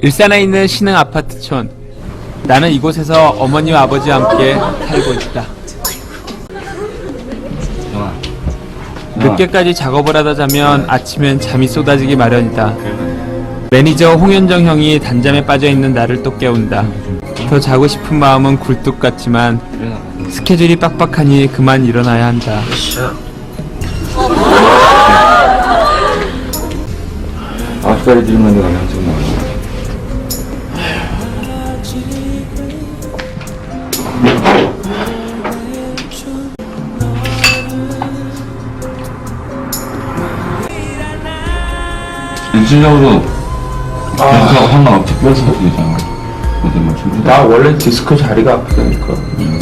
일산에 있는 신흥 아파트촌. 나는 이곳에서 어머니와 아버지와 함께 살고 있다. 늦게까지 작업을 하다 자면 아침엔 잠이 쏟아지기 마련이다. 매니저 홍현정 형이 단잠에 빠져 있는 나를 또 깨운다. 더 자고 싶은 마음은 굴뚝 같지만. 스케줄이 빡빡하니 그만 일어나야 한다. 아까리 들으면 내가 나와. 일질적으로 계속 상관없이 뼈서 되잖아. 어디 뭐 준비 나 원래 디스크 자리가 아프다니까. 하